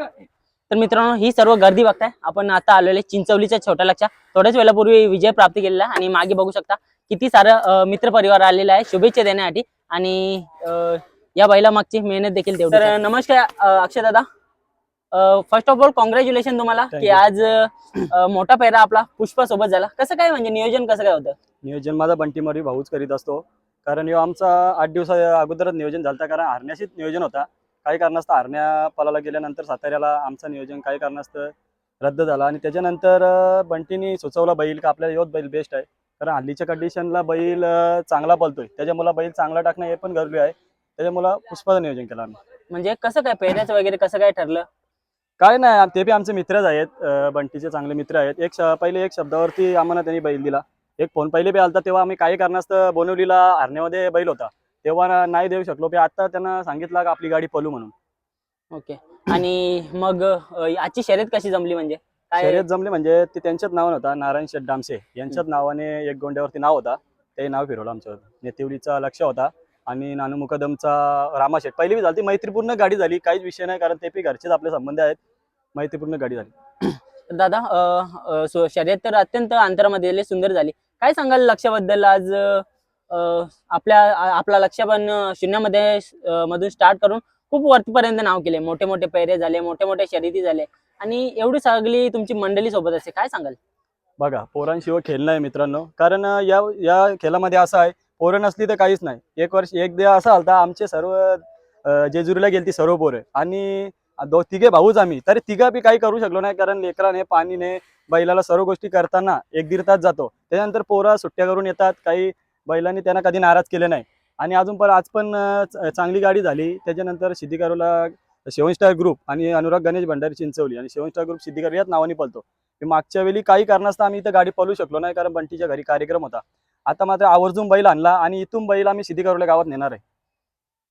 तर मित्रांनो ही सर्व गर्दी बघताय. आपण आता आलेले चिंचवलीच्या छोट्या लक्षा थोड्याच वेळापूर्वी विजय प्राप्त केलेला आणि मागे बघू शकता किती सारं मित्र परिवार आलेला आहे. शुभेच्छा देण्यासाठी. आणि या बैला मागची मेहनत देखील तेवढी तर नमस्कार अक्षय दादा. फर्स्ट ऑफ ऑल कॉंग्रॅच्युलेशन तुम्हाला की. आज मोठा पेहरा आपला पुष्पा सोबत झाला. कसं काय म्हणजे नियोजन कसं काय होतं? नियोजन माझा बंटी मरी भाऊच करीत असतो. कारण आमचा आठ दिवसा अगोदरच नियोजन झालं कारण हरण्याशीच नियोजन होता. काही कारणास्तव हरण्या पलाला गेल्यानंतर साताऱ्याला आमचं नियोजन काही कारणास्तव रद्द झाला. आणि त्याच्यानंतर बंटीनी सुचवला बैल का आपल्याला योच बैल बेस्ट आहे. कारण हल्लीच्या कंडिशनला बैल चांगला पळतोय. त्याच्यामुळे बैल चांगला टाकणं हे पण गरजू आहे. त्याच्यामुळे पुष्पाचं नियोजन केलं आम्ही. म्हणजे कसं काय पेहऱ्याचं वगैरे कसं काय ठरलं? काय नाही ते बी आमचे मित्रच आहेत. अं, बंटीचे चांगले मित्र आहेत. एक श- पहिले एक शब्दावरती आम्हाला त्यांनी बैल दिला. एक फोन पहिले बी आलता तेव्हा आम्ही काही कारणास्तव बोनवलीला हरण्यामध्ये बैल होता. तेव्हा नाही देऊ शकलो. आता त्यांना सांगितलं का आपली गाडी पलू म्हणून. ओके. आणि मग आजची शर्यत कशी जमली म्हणजे? काय शर्यत जमले म्हणजे ते त्यांच्याच नावानं होता. नारायण शेठ डामसे यांच्याच नावाने एक गोंड्यावरती नाव होता. ते नाव फिरवलं आमच्यावर नेतिवलीचा लक्ष होता. आणि नानू मुकदमचा रामाशेठ पहिली बी झाली ती मैत्रीपूर्ण गाडी झाली. काहीच विषय नाही कारण ते बी घरचेच आपले संबंध आहेत. मैत्रीपूर्ण गाडी झाली. दादा शर्यत तर अत्यंत अंतरामध्ये सुंदर झाली. काय सांगाल लक्षाबद्दल आज आपल्या आपला लक्ष पण शून्यामध्ये मधून स्टार्ट करून खूप वरतीपर्यंत नाव केले. मोठे मोठे पेरे झाले मोठे मोठे शर्यती झाले. आणि एवढी सगळी तुमची मंडळी सोबत असते काय सांगाल? बघा पोरांशिवाय खेळणं आहे मित्रांनो. कारण या या खेळामध्ये असं आहे पोरं नसली तर काहीच नाही. एक वर्ष एक दे असा आलता आमचे सर्व जेजुरीला जेजुरीला गेलती सर्व पोरं. आणि दो तिघे भाऊच आम्ही. तरी तिघा बी काही करू शकलो नाही कारण लेकराने पाणीने बैलाला सर्व गोष्टी करताना एक दीड तास जातो. त्याच्यानंतर पोरं सुट्ट्या करून येतात काही बैलांनी त्यांना कधी नाराज केले नाही. आणि अजून पण आज पण चांगली गाडी झाली. त्याच्यानंतर सिद्धिकारूला शेवण स्टार ग्रुप आणि अनुराग गणेश भंडारी चिंचवली आणि शेवण स्टार ग्रुप सिद्धिकार याच नावाने पळतो. मागच्या वेळी काही कारणास्तव आम्ही इथं गाडी पळू शकलो नाही कारण बंटीच्या घरी कार्यक्रम होता. आता मात्र आवर्जून बैल आणला आणि इथून बैल आम्ही सिद्धिकारूला गावात नेणार आहे.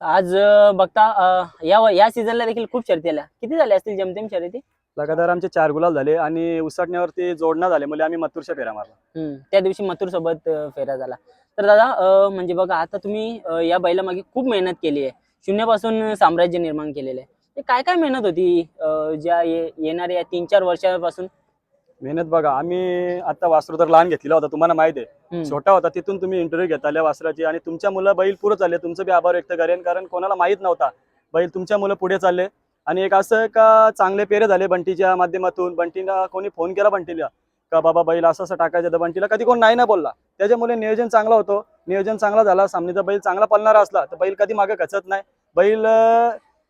आज बघता या या सीझनला देखील खूप शर्यती आल्या. किती झाल्या असतील जमतेम शर्यती? लगातार आमचे चार गुलाल झाले आणि उसटण्यावरती जोडणं झाले. म्हणजे आम्ही मथुरच्या फेऱ्या मारला. त्या दिवशी मथुर सोबत फेरा झाला. तर दादा म्हणजे बघा आता तुम्ही या बैलामागे खूप मेहनत केली आहे. शून्यापासून साम्राज्य निर्माण केलेलं आहे. ते काय काय मेहनत होती ज्या ये- येणाऱ्या तीन चार वर्षापासून? मेहनत बघा आम्ही आता वासरू तर लहान घेतलेला होता तुम्हाला माहीत आहे. छोटा होता तिथून तुम्ही इंटरव्ह्यू घेतल्या वासराची आणि तुमच्या मुलं बैल पुढे चालले तुमचं बी आभार व्यक्त करेन कारण कोणाला माहीत नव्हता बैल तुमच्या मुलं पुढे चालले. आणि एक असं का चांगले पेरे झाले बंटीच्या माध्यमातून बंटीला कोणी फोन केला बंटीला? का बाबा बैल असं असं टाकायचं तर बंटीला कधी कोण नाही ना बोलला. त्याच्यामुळे नियोजन चांगलं होतं. नियोजन चांगला झाला. सामनेचा बैल चांगला पळणारा असला तर बैल कधी मागे खचत नाही. बैल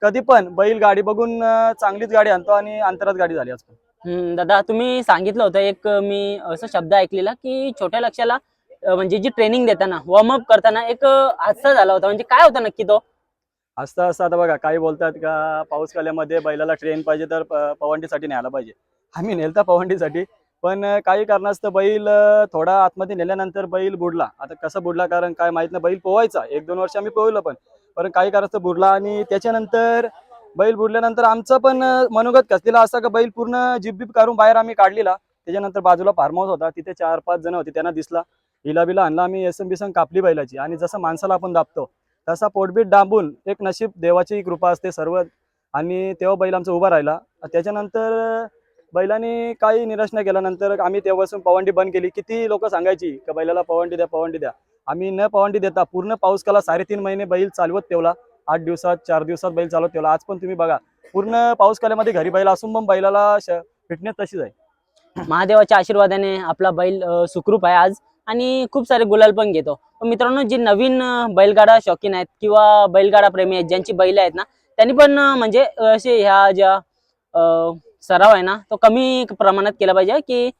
कधी पण बैल गाडी बघून चांगलीच गाडी आणतो आणि अंतरात गाडी झाली आज हम्म, दादा तुम्ही सांगितलं होतं एक मी असं शब्द ऐकलेला की छोट्या लक्षाला म्हणजे जी ट्रेनिंग देताना वॉर्मअप करताना एक हादसा झाला होता. म्हणजे काय होता नक्की तो? असता असता आता बघा. काही बोलतात का पाऊस काल्यामध्ये बैलाला ट्रेन पाहिजे तर पवंडीसाठी न्यायला पाहिजे. आम्ही नेलता पवंडीसाठी. पण काही कारणास्तव बैल थोडा आतमध्ये नेल्यानंतर बैल बुडला. आता कसं बुडला कारण काय माहीत नाही बैल पोवायचा एक दोन वर्ष आम्ही पोहलो पण. पण काही कारणास्तव बुडला आणि त्याच्यानंतर बैल बुडल्यानंतर आमचं पण मनोगत कसलेला असा का बैल पूर्ण जिप काढून बाहेर आम्ही काढलेला. त्याच्यानंतर बाजूला फार्म हाऊस होता. तिथे चार पाच जण होते. त्यांना दिसला. हिला बिला आणला आम्ही एस एम कापली बैलाची. आणि जसं माणसाला आपण दाबतो तसा पोटबीट डांबून एक नशीब देवाची कृपा असते सर्व. आणि तेव्हा बैल आमचा उभा राहिला. त्याच्यानंतर बैलांनी काही निराश नाही केल्यानंतर आम्ही तेव्हापासून पवंडी बंद केली. किती लोक सांगायची का बैलाला पवंडी द्या पवंडी द्या. आम्ही न पवंडी देता पूर्ण पाऊस काला. साडेतीन महिने बैल चालवत ठेवला. आठ दिवसात चार दिवसात बैल चालवत ठेवला. आज पण तुम्ही बघा पूर्ण पाऊस काल्यामध्ये घरी बैल असून पण बैलाला फिटनेस तशीच आहे. महादेवाच्या आशीर्वादाने आपला बैल सुखरूप आहे आज आणि खूप सारे गुलाल पण घेतो. पण मित्रांनो जे नवीन बैलगाडा शौकीन आहेत किंवा बैलगाडा प्रेमी आहेत ज्यांची बैल आहेत ना त्यांनी पण म्हणजे असे ह्या ज्या सराव आहे ना तो कमी प्रमाणात केला पाहिजे की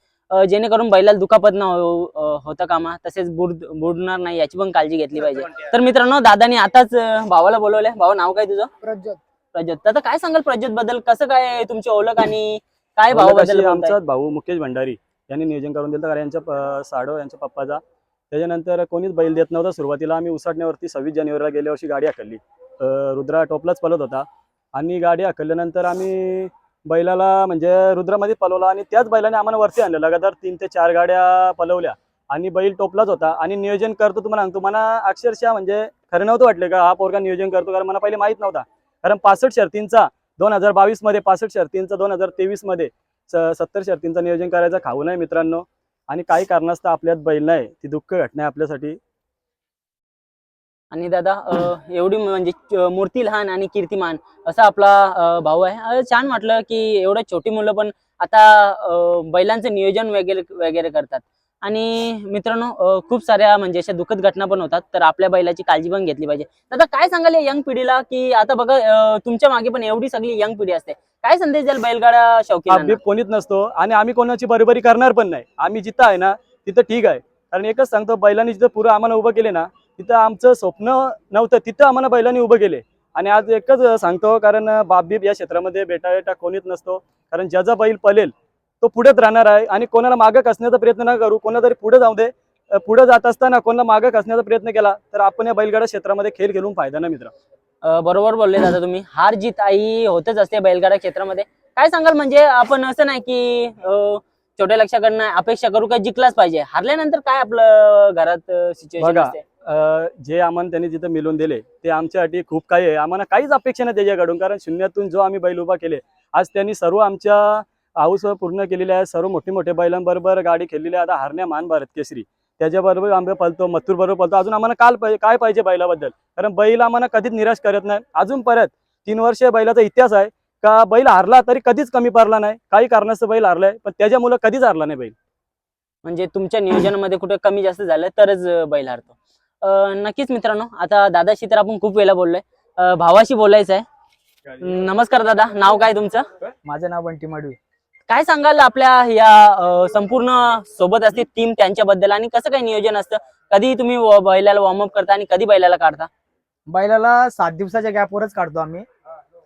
जेणेकरून बैलाला दुखापत न हो- होता कामा. तसेच बुड बुडणार नाही याची पण काळजी घेतली पाहिजे. तर मित्रांनो दादानी आताच भावाला बोलवलंय. भावा नाव काय तुझं? प्रज्वल. प्रज्योत दादा काय सांगाल प्रज्योत बद्दल? कसं काय तुमची ओळख आणि काय कशी बोलताय? आमचा भाऊ मुकेश भंडारी. यांनी नियोजन करून दिलं कारण यांच्या साडो यांच्या पप्पाचा. त्याच्यानंतर कोणीच बैल देत नव्हता सुरुवातीला. आम्ही उसाटण्यावरती सव्वीस जानेवारीला गेल्या वर्षी गाडी हाकलली. रुद्रा टोपलाच पलत होता. आणि गाडी हाकलल्यानंतर आम्ही बैलाला म्हणजे रुद्रामध्ये पलवला आणि त्याच बैलाने आम्हाला वरती आणलं. लगातार तीन ते चार गाड्या पलवल्या आणि बैल टोपलाच होता. आणि नियोजन करतो तुम्हाला सांगतो मला अक्षरशः म्हणजे खरं नव्हतं वाटलं का हा पोरगा नियोजन करतो कारण मला पहिले माहीत नव्हता. कारण पासष्ट शर्तींचा दोन हजार बावीसमध्ये पासष्ट शर्तींचा दोन हजार तेवीसमध्ये सत्तर शर्तींचं नियोजन करायचं खाऊ नाही मित्रांनो. आणि काही कारणास्तव आपल्यात बैल नाही ती दुःख घटना आहे आपल्यासाठी. आणि दादा एवढी म्हणजे मूर्ती लहान आणि कीर्तिमान असा आपला भाऊ आहे. छान वाटलं की एवढं छोटी मुलं पण आता बैलांचं नियोजन वगैरे वगैरे करतात. आणि मित्रांनो खूप साऱ्या म्हणजे अशा दुःखद घटना पण होतात तर आपल्या बैलाची काळजी पण घेतली पाहिजे. दादा काय सांगाल या यंग पिढीला की आता बघा तुमच्या मागे पण एवढी सगळी यंग पिढी असते. काय संदेश द्याल बैलगाडा शौकीन आम्ही कोणीच नसतो आणि आम्ही कोणाची बरोबरी करणार पण नाही. आम्ही जिथं आहे ना तिथं ठीक आहे. कारण एकच सांगतो बैलांनी जिथं पुरं आम्हाला उभं केले ना तिथं आमचं स्वप्न नव्हतं. तिथं आम्हाला बैलांनी उभं केले. आणि आज एकच सांगतो कारण बाबीब या क्षेत्रामध्ये बेटा बेटा कोणीच नसतो. कारण ज्याचा बैल पलेल तो पुढेच राहणार आहे. आणि कोणाला मागं कसण्याचा प्रयत्न न करू कोणाला तरी पुढे जाऊ दे पुढे जात असताना कोणाला मागं कसण्याचा प्रयत्न केला तर आपण या बैलगाडा क्षेत्रामध्ये खेळ खेळून फायदा ना मित्र? बरोबर बोलले दादा तुम्ही. हार जीत आई होतच असते बैलगाडा क्षेत्रामध्ये. काय सांगाल म्हणजे आपण असं नाही की छोट्या लक्षाकडनं अपेक्षा करू का जिंकलाच पाहिजे? हारल्यानंतर काय आपलं घरात सिच्युएशन जे आम्हाला त्यांनी जिथं मिळून दिले ते आमच्यासाठी खूप काही आहे. आम्हाला काहीच अपेक्षा नाही त्याच्याकडून कारण शून्यातून जो आम्ही बैल उभा केले आज त्यांनी सर्व आमच्या हाऊस पूर्ण केलेले आहे सर्व मोठे मोठे बैलांबरोबर गाडी खेळलेली आहे. आता हरण्या मान भारत केसरी त्याच्याबरोबर आम्ही पळतो मथूर बरोबर पळतो. अजून आम्हाला काल पाहिजे काय पाहिजे बैलाबद्दल? कारण बैल आम्हाला कधीच निराश करत नाही. अजून परत तीन वर्ष बैलाचा इतिहास आहे का बैल हारला तरी कधीच कमी पडला नाही. काही कारणास्तव बैल हारलाय पण त्याच्यामुळे कधीच हारला नाही बैल. म्हणजे तुमच्या नियोजनामध्ये कुठे कमी जास्त झालं तरच बैल हारतो. नक्कीच मित्रांनो आता दादाशी तर आपण खूप वेळा बोललोय. भावाशी बोलायचं आहे नमस्कार दादा नाव काय तुमचं? माझं नाव बंटी माडवी. काय सांगाल आपल्या या संपूर्ण सोबत असते टीम त्यांच्याबद्दल? आणि कसं काय नियोजन असतं? कधी तुम्ही बैलाला वॉर्मअप करता आणि कधी बैलाला काढता? बैलाला सात दिवसाच्या गॅपवरच काढतो आम्ही.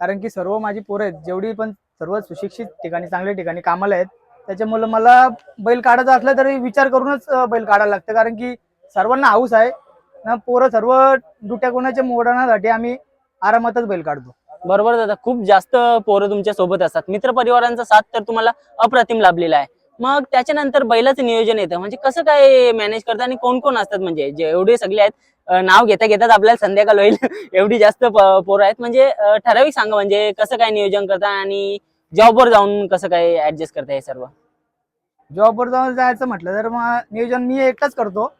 कारण की सर्व माझी पोरं आहेत. जेवढी पण सर्व सुशिक्षित ठिकाणी चांगल्या ठिकाणी कामाला आहेत त्याच्यामुळे मला बैल काढायचा असला तरी विचार करूनच बैल काढायला लागतं. कारण की सर्वांना हाऊस आहे. ना पोरं सर्व दुट्या कोणाच्या मोडण्यासाठी आम्ही आरामातच बैल काढतो. बरोबर दादा खूप जास्त पोरं तुमच्यासोबत असतात. मित्र परिवारांचा साथ तर तुम्हाला अप्रतिम लाभलेला आहे. मग त्याच्यानंतर बैलाचं नियोजन येतं. म्हणजे कसं काय मॅनेज करता आणि कोण कोण असतात? म्हणजे जे एवढे सगळे आहेत नाव घेता घेतात आपल्याला संध्याकाळ होईल. एवढी जास्त पोरं आहेत. म्हणजे ठराविक सांगा म्हणजे कसं काय नियोजन करता आणि जॉबवर जाऊन कसं काय ऍडजस्ट करता हे सर्व? जॉबवर जाऊन जायचं म्हटलं तर मग नियोजन मी एकटाच करतो.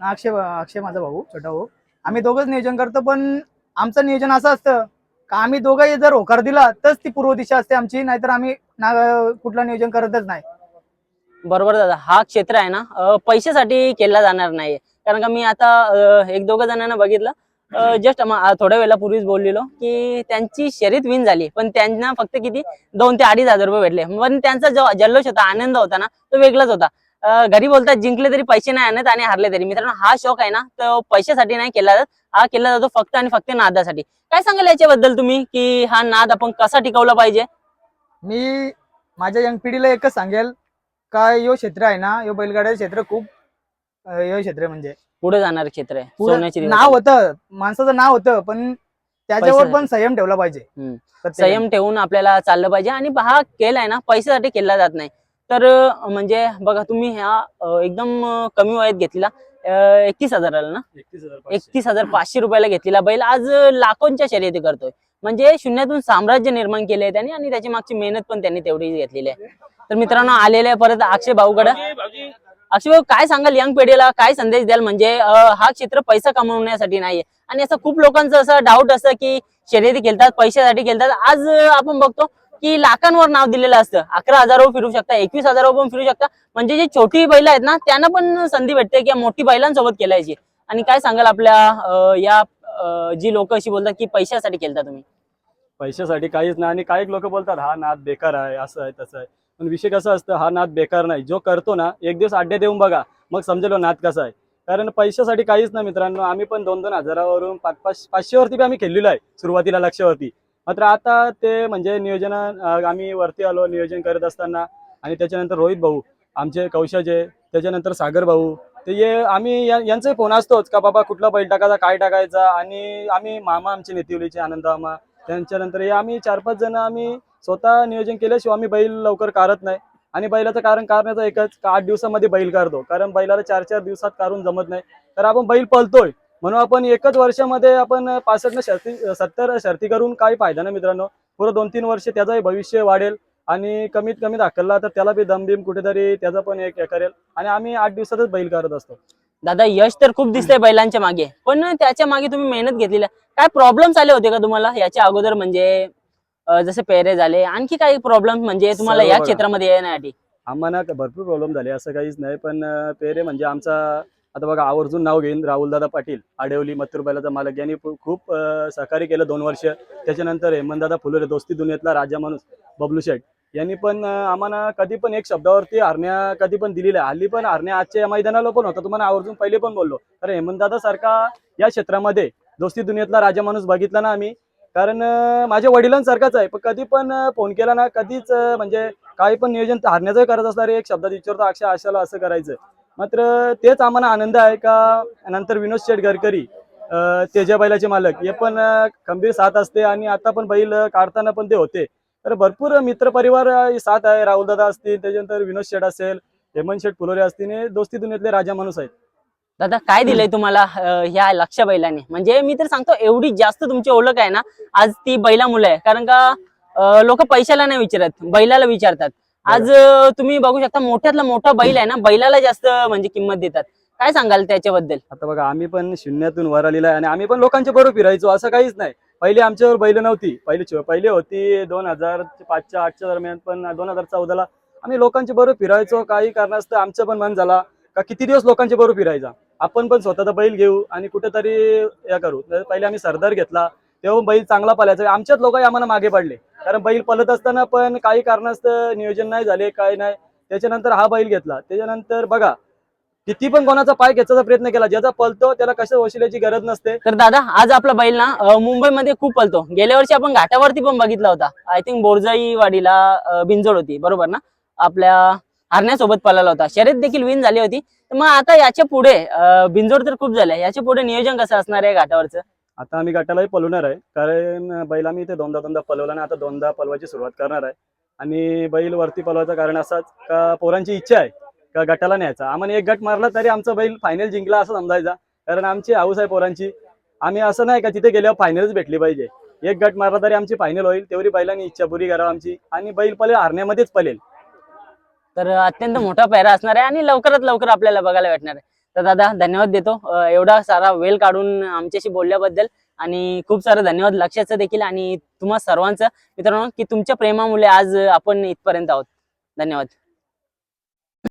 अक्षय अक्षय माझा भाऊ छोटा भाऊ. आम्ही दोघंच नियोजन करतो पण आमचं नियोजन असं असतं का आम्ही दोघंही जर होकार दिला तरच ती पूर्व दिशा असते आमची नाहीतर आम्ही ना कुठलं नियोजन करतच नाही. बरोबर दादा हा क्षेत्र आहे ना अं, पैशासाठी केला जाणार नाही कारण का मी आता अं, एक दोघं जणांना बघितलं जस्ट थोड्या वेळापूर्वीच बोललेलो की त्यांची शर्यत विन झाली पण त्यांना फक्त किती दोन ते अडीच हजार रुपये भेटले. पण त्यांचा जो जल्लोष होता आनंद होता ना तो वेगळाच होता. घरी बोलतात जिंकले तरी पैसे नाही आणत आणि हारले तरी. मित्रांनो हा शौक आहे ना तो पैशासाठी नाही केला जात. हा केला जातो फक्त आणि फक्त नादासाठी. काय सांगाल याच्याबद्दल तुम्ही की हा नाद आपण कसा टिकवला पाहिजे? मी माझ्या यंग पिढीला एकच सांगेल. का यो क्षेत्र आहे ना यो बैलगाड्याचं क्षेत्र खूप यो क्षेत्र म्हणजे. पुढे जाणार क्षेत्र आहे सोन्याची नाव होतं माणसाचं नाव होतं पण त्याच्यावर. पण संयम ठेवला पाहिजे. संयम ठेवून आपल्याला चाललं पाहिजे आणि हा खेळ आहे ना पैशासाठी केला जात नाही. तर म्हणजे बघा तुम्ही ह्या एकदम कमी वयात घेतलेला एकतीस हजाराला ना? एकतीस हजार पाचशे. रुपयाला घेतलेला बैल. आज लाखोंच्या शर्यती करतोय. म्हणजे शून्यातून साम्राज्य निर्माण केले आहे त्यांनी आणि त्याची मागची मेहनत पण त्यांनी तेवढी घेतलेली आहे. तर मित्रांनो आलेले परत अक्षय भाऊकडे. अक्षय भाऊ काय सांगाल यंग पिढीला? काय संदेश द्याल? म्हणजे हा क्षेत्र पैसा कमवण्यासाठी नाहीये. आणि असं खूप लोकांचं असं डाऊट असतं की शर्यती खेळतात पैशासाठी खेळतात. आज आपण बघतो की लाखांवर नाव दिलेलं असतं. अकरा हजारावर फिरू शकता एकवीस हजारावर पण फिरू शकता. म्हणजे जी छोटी बैल आहेत ना त्यांना पण संधी भेटते की मोठी बैलांसोबत खेळायची. आणि काय सांगाल आपल्या या जी लोक अशी बोलतात की पैशासाठी खेळता तुम्ही? पैशासाठी काहीच नाही आणि काही लोक बोलतात हा नाद बेकार आहे असं आहे तसं आहे. पण विषय कसा असतं हा नाद बेकार नाही. जो करतो ना एक दिवस अड्डे देऊन बघा मग समजेल हो नाद कसा आहे. कारण पैशासाठी काहीच नाही मित्रांनो आम्ही पण दोन दोन हजारावरून पाच पाच पाचशेवरती आम्ही खेळलेलो आहे सुरुवातीला लक्षावरती. मात्र आता ते म्हणजे नियोजन आम्ही वरती आलो नियोजन करत असताना आणि त्याच्यानंतर रोहित भाऊ आमचे कौशजे त्याच्यानंतर सागर भाऊ ते ये आम्ही या- यांचाही फोन असतोच का बाबा कुठला बैल टाकायचा काय टाकायचा आणि आम्ही मामा आमचे नेतिवलीचे आनंद मामा त्यांच्यानंतर हे आम्ही चार पाच जण आम्ही स्वतः नियोजन केल्याशिवाय आम्ही बैल लवकर कारत नाही. आणि बैलाचं कारण कारण्याचं एकच का आठ दिवसामध्ये बैल काढतो. कारण बैलाला चार चार दिवसात काढून जमत नाही. तर आपण बैल पळतोय. म्हणून आपण एकच वर्षामध्ये आपण पासष्ट शर्ती सत्तर शर्ती करून काही फायदा नाही मित्रांनो. पुढे दोन तीन वर्ष त्याचंही भविष्य वाढेल आणि कमीत कमी दाखलला तर त्याला बी दमबिम कुठेतरी त्याचा पण एक हे करेल. आणि आम्ही आठ दिवसातच बैल करत असतो. दादा यश तर खूप दिसतंय बैलांच्या मागे पण त्याच्यामागे तुम्ही मेहनत घेतलेली. काय प्रॉब्लेम्स आले होते का तुम्हाला? याच्या अगोदर म्हणजे जसे पेरे झाले आणखी काही प्रॉब्लेम म्हणजे तुम्हाला या. क्षेत्रामध्ये येण्यासाठी? आम्हाला भरपूर प्रॉब्लेम झाले असं काहीच नाही पण पेरे म्हणजे आमचा आता बघा आवर्जून नाव घेईन राहुलदादा पाटील आडेवली मथुरबाईलाचा मालक. यांनी खूप सहकार्य केलं दोन वर्ष. त्याच्यानंतर हेमंतदादा फुलोरे दोस्ती दुनियेतला राजा माणूस बबलू शेठ. यांनी पण आम्हाला कधी पण एक शब्दावरती हरण्या कधी पण दिलेल्या हल्ली पण हरण्या आजच्या या मैदानाला पण होता. तुम्हाला आवर्जून पहिले पण बोललो. तर हेमंतदादा सारखा या क्षेत्रामध्ये दोस्ती दुनियेतला राजा माणूस बघितला ना आम्ही. कारण माझ्या वडिलांसारखाच आहे. पण कधी पण फोन केला ना कधीच म्हणजे काही पण नियोजन हरण्याचं करत असणार एक शब्दात विचारतो अक्षय आशाला असं करायचं. मात्र तेच आम्हाला आनंद आहे का? नंतर विनोद शेठ गडकरी तेजा बैलाचे मालक हे पण खंबीर साथ असते आणि आता पण बैल काढताना पण ते होते. तर भरपूर मित्र परिवार साथ आहे. राहुलदादा असतील त्याच्यानंतर विनोद शेठ असेल हेमंत शेठ फुलोरे असतील हे दोस्ती दुनियातले राजा माणूस आहेत. दादा काय दिलंय तुम्हाला ह्या लक्ष बैलाने? म्हणजे मी तर सांगतो एवढी जास्त तुमची ओळख आहे ना आज ती बैला मुलं आहे. कारण का लोक पैशाला नाही विचारत बैलाला विचारतात. आज तुम्ही बघू शकता मोठ्यातला मोठा बैल आहे ना बैलाला जास्त म्हणजे किंमत देतात. काय सांगाल त्याच्याबद्दल? आता बघा आम्ही पण शून्यातून वर आलेला आहे आणि आम्ही पण लोकांच्या बरोबर फिरायचो असं काहीच नाही. पहिले आमच्यावर बैल नव्हती. पहिली पहिले होती दोन हजार पाचच्या आठच्या दरम्यान पण दोन हजार चौदाला आम्ही लोकांच्या बरोबर फिरायचो. काही कारणास्तव आमचं पण मन झाला का किती दिवस लोकांच्या बरोबर फिरायचा? आपण पण स्वतःचा बैल घेऊ आणि कुठेतरी या करू. पहिले आम्ही सरदार घेतला. तेव्हा बैल चांगला पळायचा आमच्याच लोक आम्हाला मागे पडले. कारण बैल पळत असताना पण काही कारणास्तव नियोजन नाही झाले काय नाही. त्याच्यानंतर हा बैल घेतला. त्याच्यानंतर बघा किती पण कोणाचा पाय घ्यायचा प्रयत्न केला ज्याचा पळतो त्याला कशा वशिल्याची गरज नसते. तर दादा आज आपला बैल ना मुंबईमध्ये खूप पलतो गेल्या वर्षी आपण घाटावरती पण बघितला होता. आय थिंक बोरजाई वाडीला अं, बिंजोड होती. बरोबर ना? आपल्या हरण्यासोबत पळाला होता. शर्यत देखील विन झाली होती. तर मग आता याच्यापुढे अं, बिंजोड तर खूप झाले याच्यापुढे नियोजन कसं असणार आहे घाटावरचं? आता आम्ही गटालाही पलवणार आहे. कारण बैल आम्ही इथे दोनदा दोनदा पलवला आणि आता दोनदा पलवायची सुरुवात करणार आहे. आणि बैल वरती पलवायचं कारण असंच का पोरांची इच्छा आहे का गटाला न्यायचा. आम्हाला एक गट मारला तरी आमचा बैल फायनल जिंकला असं समजायचा. कारण आमची हाऊस आहे पोरांची. आम्ही असं नाही का तिथे गेल्यावर फायनलच भेटली पाहिजे. एक गट मारला तरी आमची फायनल होईल. तेवढी बैलांनी इच्छा पुरी करावं आमची. आणि बैल पले हरण्यामध्येच पलेल तर अत्यंत मोठा पेहरा असणार आहे आणि लवकरात लवकर आपल्याला बघायला भेटणार आहे. तर दादा धन्यवाद देतो. एवढा सारा वेळ काढून आमच्याशी बोलल्याबद्दल आणि खूप सारं धन्यवाद लक्षाचं देखील आणि तुम्हा सर्वांचं. मित्रांनो की तुमच्या प्रेमामुळे आज आपण इथपर्यंत आहोत. धन्यवाद.